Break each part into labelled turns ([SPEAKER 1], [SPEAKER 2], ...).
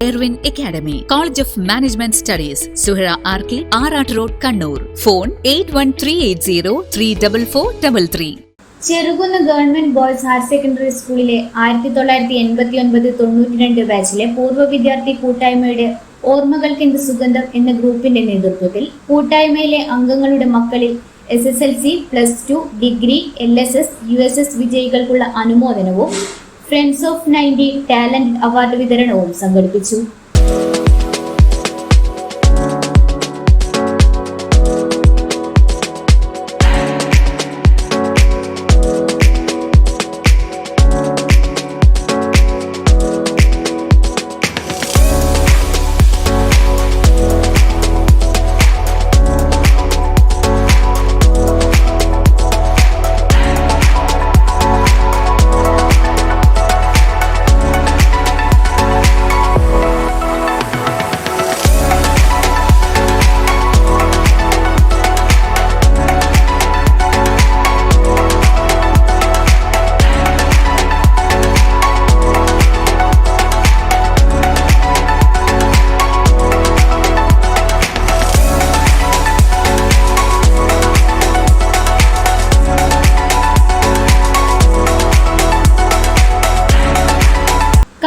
[SPEAKER 1] Erwin academy college of management studies Suhara R K Arattu road Kannur. Phone eight one three eight zero three double four double three.
[SPEAKER 2] Cherukunnu government boys higher secondary സ്കൂളിലെ ആയിരത്തി തൊള്ളായിരത്തി എൺപത്തി ഒൻപത് തൊണ്ണൂറ്റി രണ്ട് ബാച്ചിലെ പൂർവ വിദ്യാർത്ഥി കൂട്ടായ്മയുടെ ഓർമ്മകൾക്ക് എന്ത് സുഗന്ധം എന്ന ഗ്രൂപ്പിന്റെ നേതൃത്വത്തിൽ കൂട്ടായ്മയിലെ അംഗങ്ങളുടെ മക്കളിൽ S S L C plus two degree L S S U S S വിജയികൾക്കുള്ള അനുമോദനവും friends of ninety talent award വിതരണവും സംഘടിപ്പിച്ചു.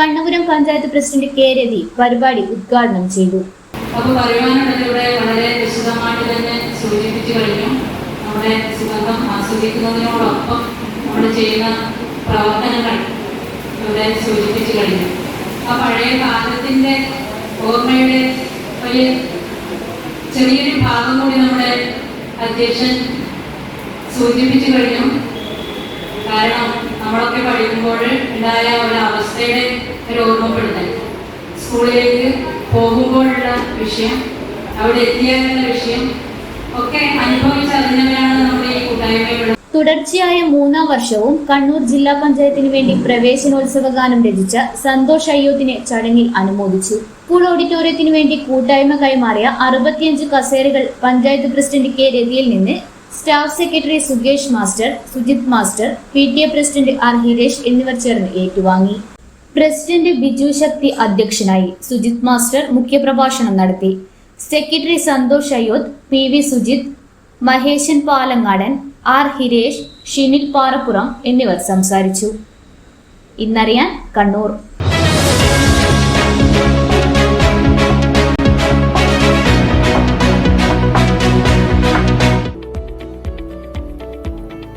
[SPEAKER 2] കണ്ണപുരം പഞ്ചായത്ത് പ്രസിഡന്റ് കെ രവി പരിപാടി ഉദ്ഘാടനം ചെയ്തു.
[SPEAKER 3] വളരെ നമ്മൾ ചെയ്യുന്ന ആ പഴയ ഓർമ്മയുടെ ഒരു ചെറിയൊരു ഭാഗം കൂടി നമ്മുടെ അധ്യക്ഷൻ സൂചിപ്പിച്ചു കഴിഞ്ഞു. കാരണം നമ്മളൊക്കെ പഠിക്കുമ്പോൾ ഉണ്ടായ ഒരു അവസ്ഥയുടെ ഒരു ഓർമ്മപ്പെടുത്തൽ. സ്കൂളിലേക്ക് പോകുമ്പോഴുള്ള വിഷയം അവിടെ എത്തിയാലുള്ള വിഷയം ഒക്കെ അനുഭവിച്ചറിഞ്ഞവരാണ് നമ്മുടെ ഈ കൂട്ടായ്മയുടെ
[SPEAKER 2] തുടർച്ചയായ മൂന്നാം വർഷവും കണ്ണൂർ ജില്ലാ പഞ്ചായത്തിന് വേണ്ടി പ്രവേശനോത്സവ ഗാനം രചിച്ച സന്തോഷ് അയ്യോത്തിനെ ചടങ്ങിൽ അനുമോദിച്ചു. സ്കൂൾ ഓഡിറ്റോറിയത്തിന് വേണ്ടി കൂട്ടായ്മ കൈമാറിയ അറുപത്തിയഞ്ച് കസേരകൾ പഞ്ചായത്ത് പ്രസിഡന്റ് കെ രവിയിൽ നിന്ന് staff secretary Sukesh master Sujith master P T A president R Hiresh എന്നിവർ ചേർന്ന് ഏറ്റുവാങ്ങി. പ്രസിഡന്റ് ബിജു ശക്തി അധ്യക്ഷനായി സുജിത് മാസ്റ്റർ മുഖ്യപ്രഭാഷണം നടത്തി. Secretary Santhosh Ayyoth P V Sujith Maheshan Palangadan R Hiresh Shinil Parappuram എന്നിവർ സംസാരിച്ചു. ഇന്നറിയാൻ കണ്ണൂർ.